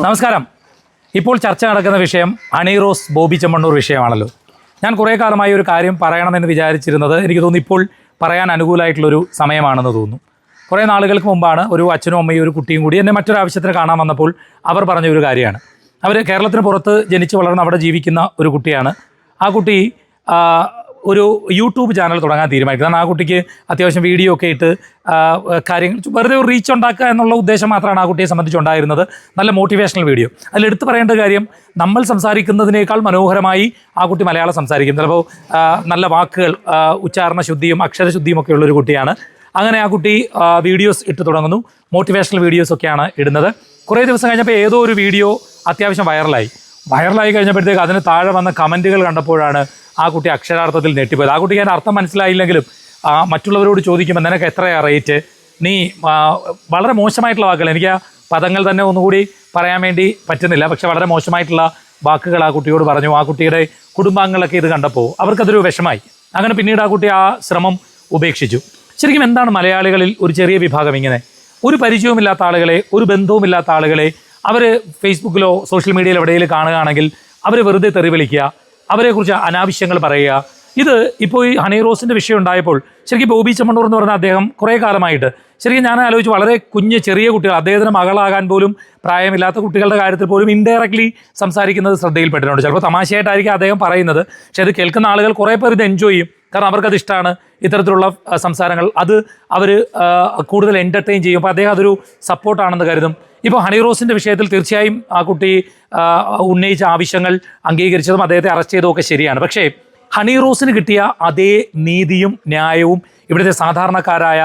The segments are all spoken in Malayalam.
നമസ്കാരം. ഇപ്പോൾ ചർച്ച നടക്കുന്ന വിഷയം അണിറോസ് ബോബി ചെമ്മണ്ണൂർ വിഷയമാണല്ലോ. ഞാൻ കുറേ കാലമായി ഒരു കാര്യം പറയണമെന്ന് വിചാരിച്ചിരുന്നത് എനിക്ക് തോന്നുന്നു ഇപ്പോൾ പറയാൻ അനുകൂലമായിട്ടുള്ളൊരു സമയമാണെന്ന് തോന്നുന്നു. കുറേ നാളുകൾക്ക് മുമ്പാണ് ഒരു അച്ഛനും അമ്മയും ഒരു കുട്ടിയും കൂടി എന്നെ മറ്റൊരു ആവശ്യത്തിന് കാണാൻ വന്നപ്പോൾ അവർ പറഞ്ഞ ഒരു കാര്യമാണ്. അവർ കേരളത്തിന് പുറത്ത് ജനിച്ചു വളർന്ന് അവിടെ ജീവിക്കുന്ന ഒരു കുട്ടിയാണ്. ആ കുട്ടി ഒരു യൂട്യൂബ് ചാനൽ തുടങ്ങാൻ തീരുമാനിക്കും. കാരണം ആ കുട്ടിക്ക് അത്യാവശ്യം വീഡിയോ ഒക്കെ ഇട്ട് കാര്യങ്ങൾ വെറുതെ ഒരു റീച്ച് ഉണ്ടാക്കുക എന്നുള്ള ഉദ്ദേശം മാത്രമാണ് ആ കുട്ടിയെ സംബന്ധിച്ചുണ്ടായിരുന്നത്. നല്ല മോട്ടിവേഷണൽ വീഡിയോ അതിൽ എടുത്തു പറയേണ്ട കാര്യം നമ്മൾ സംസാരിക്കുന്നതിനേക്കാൾ മനോഹരമായി ആ കുട്ടി മലയാളം സംസാരിക്കും. ചിലപ്പോൾ നല്ല വാക്കുകൾ ഉച്ചാരണ ശുദ്ധിയും അക്ഷരശുദ്ധിയും ഒക്കെ ഉള്ളൊരു കുട്ടിയാണ്. അങ്ങനെ ആ കുട്ടി വീഡിയോസ് ഇട്ട് തുടങ്ങുന്നു. മോട്ടിവേഷണൽ വീഡിയോസ് ഒക്കെയാണ് ഇടുന്നത്. കുറേ ദിവസം കഴിഞ്ഞപ്പോൾ ഏതോ ഒരു വീഡിയോ അത്യാവശ്യം വൈറലായി വൈറലായി കഴിഞ്ഞപ്പോഴത്തേക്ക് അതിന് താഴെ വന്ന കമന്റുകൾ കണ്ടപ്പോഴാണ് ആ കുട്ടി അക്ഷരാർത്ഥത്തിൽ ഞെട്ടിപ്പോയത്. ആ കുട്ടിക്ക് അതിന്റെ അർത്ഥം മനസ്സിലായില്ലെങ്കിലും മറ്റുള്ളവരോട് ചോദിക്കുമ്പോൾ നിനക്ക് എത്രയാ റേറ്റ്? നീ വളരെ മോശമായിട്ടുള്ള വാക്കുകൾ എനിക്ക് ആ പദങ്ങൾ തന്നെ ഒന്നുകൂടി പറയാൻ വേണ്ടി പറ്റുന്നില്ല. പക്ഷെ വളരെ മോശമായിട്ടുള്ള വാക്കുകൾ ആ കുട്ടിയോട് പറഞ്ഞു. ആ കുട്ടിയുടെ കുടുംബാംഗങ്ങളൊക്കെ ഇത് കണ്ടപ്പോൾ അവർക്കതൊരു വിഷമായി. അങ്ങനെ പിന്നീട് ആ കുട്ടി ആ ശ്രമം ഉപേക്ഷിച്ചു. ശരിക്കും എന്താണ് മലയാളികളിൽ ഒരു ചെറിയ വിഭാഗം ഇങ്ങനെ? ഒരു പരിചയവുമില്ലാത്ത ആളുകളെ ഒരു ബന്ധവുമില്ലാത്ത ആളുകളെ അവർ ഫേസ്ബുക്കിലോ സോഷ്യൽ മീഡിയയിലോ എവിടെയെങ്കിലും കാണുകയാണെങ്കിൽ അവർ വെറുതെ തെറി വിളിക്കുക അവരെക്കുറിച്ച് അനാവശ്യങ്ങൾ പറയുക ഇത് ഇപ്പോൾ ഈ ഹണി റോസിന്റെ വിഷയം ഉണ്ടായപ്പോൾ ശരിക്കും ബോബി ചെമ്മണ്ണൂർ എന്ന് പറഞ്ഞ അദ്ദേഹം കുറേ കാലമായിട്ട് ശരിക്കും ഞാൻ ആലോചിച്ച് വളരെ കുഞ്ഞ് ചെറിയ കുട്ടികൾ അദ്ദേഹത്തിന് മകളാകാൻ പോലും പ്രായമില്ലാത്ത കുട്ടികളുടെ കാര്യത്തിൽ പോലും ഇൻഡയറക്ട്ലി സംസാരിക്കുന്നത് ശ്രദ്ധയിൽപ്പെട്ടിട്ടുണ്ട്. ചിലപ്പോൾ തമാശയായിട്ടായിരിക്കും അദ്ദേഹം പറയുന്നത്. പക്ഷേ അത് കേൾക്കുന്ന ആളുകൾ കുറേ പേർ ഇത് എൻജോയ് ചെയ്യും. കാരണം അവർക്കത് ഇഷ്ടമാണ് ഇത്തരത്തിലുള്ള സംസാരങ്ങൾ. അത് അവർ കൂടുതൽ എന്റർടൈൻ ചെയ്യും. അപ്പോൾ അദ്ദേഹം അതൊരു സപ്പോർട്ടാണെന്ന് കരുതും. ഇപ്പോൾ ഹണി റോസിന്റെ വിഷയത്തിൽ തീർച്ചയായും ആ കുട്ടി ഉന്നയിച്ച ആവശ്യങ്ങൾ അംഗീകരിച്ചതും അദ്ദേഹത്തെ അറസ്റ്റ് ചെയ്തതും ഒക്കെ ശരിയാണ്. പക്ഷേ ഹണി റോസിന് കിട്ടിയ അതേ നീതിയും ന്യായവും ഇവിടുത്തെ സാധാരണക്കാരായ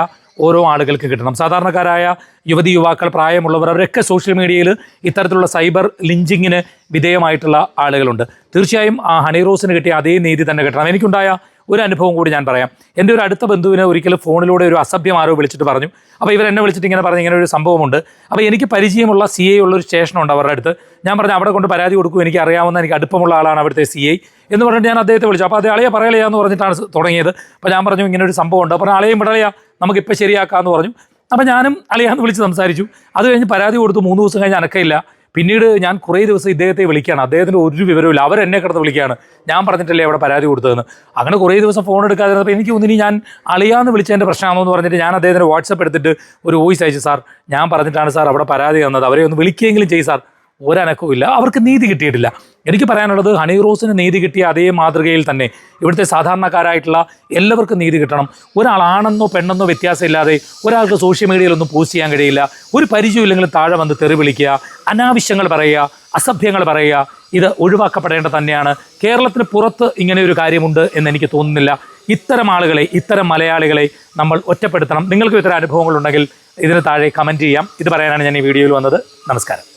ഓരോ ആളുകൾക്ക് കിട്ടണം. സാധാരണക്കാരായ യുവതി യുവാക്കൾ പ്രായമുള്ളവർ അവരൊക്കെ സോഷ്യൽ മീഡിയയിൽ ഇത്തരത്തിലുള്ള സൈബർ ലിഞ്ചിങ്ങിന് വിധേയമായിട്ടുള്ള ആളുകളുണ്ട്. തീർച്ചയായും ആ ഹണി റോസിന് കിട്ടിയ അതേ നീതി തന്നെ കിട്ടണം. എനിക്കുണ്ടായ ഒരു അനുഭവം കൂടി ഞാൻ പറയാം. എന്റെ ഒരു അടുത്ത ബന്ധുവിനെ ഒരിക്കലും ഫോണിലൂടെ ഒരു അസഭ്യം ആരോ വിളിച്ചിട്ട് പറഞ്ഞു. അപ്പോൾ ഇവർ എന്നെ വിളിച്ചിട്ട് ഇങ്ങനെ പറഞ്ഞു ഇങ്ങനെ ഒരു സംഭവമുണ്ട്. അപ്പോൾ എനിക്ക് പരിചയമുള്ള സി ഐ ഉള്ള ഒരു സ്റ്റേഷനുണ്ട് അവരുടെ അടുത്ത്. ഞാൻ പറഞ്ഞു അവിടെ കൊണ്ട് പരാതി കൊടുക്കും. എനിക്ക് അറിയാവുന്ന എനിക്ക് അടുപ്പമുള്ള ആളാണ് അവിടുത്തെ സി ഐ എന്ന് പറഞ്ഞിട്ട് ഞാൻ അദ്ദേഹത്തെ വിളിച്ചു. അപ്പോൾ അത് അളിയ പറയലയാന്ന് പറഞ്ഞിട്ടാണ് തുടങ്ങിയത്. അപ്പോൾ ഞാൻ പറഞ്ഞു ഇങ്ങനെ ഒരു സംഭവം ഉണ്ട് അപ്പോൾ അളിയും വിടലയാ നമുക്കിപ്പോൾ ശരിയാക്കാമെന്ന് പറഞ്ഞു. അപ്പോൾ ഞാനും അളിയാന്ന് വിളിച്ച് സംസാരിച്ചു. അത് കഴിഞ്ഞ് പരാതി കൊടുത്തു. മൂന്ന് ദിവസം കഴിഞ്ഞ് അനക്കയില്ല പിന്നീട് ഞാൻ കുറേ ദിവസം ഇദ്ദേഹത്തെ വിളിക്കുകയാണ്. അദ്ദേഹത്തിന്റെ ഒരു വിവരമില്ല അവർ എന്നെ കിടന്ന് വിളിക്കുകയാണ്. ഞാൻ പറഞ്ഞിട്ടല്ലേ അവിടെ പരാതി കൊടുത്തതെന്ന്. അങ്ങനെ കുറേ ദിവസം ഫോൺ എടുക്കാതിരുന്നപ്പോൾ എനിക്ക് തോന്നി ഞാൻ അളിയാന്ന് വിളിച്ചതിന്റെ പ്രശ്നമാണോ എന്ന് പറഞ്ഞിട്ട് ഞാൻ അദ്ദേഹത്തിന് വാട്സപ്പ് എടുത്തിട്ട് ഒരു വോയിസ് അയച്ചു സാർ ഞാൻ പറഞ്ഞിട്ടാണ് സാർ അവിടെ പരാതി തന്നത്. അവരെ ഒന്ന് വിളിക്കുകയെങ്കിലും ചെയ്യും സാർ. ഒരനക്കവും ഇല്ല അവർക്ക് നീതി കിട്ടിയിട്ടില്ല. എനിക്ക് പറയാനുള്ളത് ഹണി റോസിന് നീതി കിട്ടിയ അതേ മാതൃകയിൽ തന്നെ ഇവിടുത്തെ സാധാരണക്കാരായിട്ടുള്ള എല്ലാവർക്കും നീതി കിട്ടണം. ഒരാളാണെന്നോ പെണ്ണെന്നോ വ്യത്യാസമില്ലാതെ ഒരാൾക്ക് സോഷ്യൽ മീഡിയയിൽ ഒന്നും പോസ്റ്റ് ചെയ്യാൻ കഴിയില്ല. ഒരു പരിചയമില്ലെങ്കിലും താഴെ വന്ന് തെറി വിളിക്കുക അനാവശ്യങ്ങൾ പറയുക അസഭ്യങ്ങൾ പറയുക ഇത് ഒഴിവാക്കപ്പെടേണ്ടത് തന്നെയാണ്. കേരളത്തിന് പുറത്ത് ഇങ്ങനെ ഒരു കാര്യമുണ്ട് എന്ന് എനിക്ക് തോന്നുന്നില്ല. ഇത്തരം ആളുകളെ ഇത്തരം മലയാളികളെ നമ്മൾ ഒറ്റപ്പെടുത്തണം. നിങ്ങൾക്ക് ഇത്തരം അനുഭവങ്ങളുണ്ടെങ്കിൽ ഇതിന് താഴെ കമന്റ് ചെയ്യാം. ഇത് പറയാനാണ് ഞാൻ ഈ വീഡിയോയിൽ വന്നത്. നമസ്കാരം.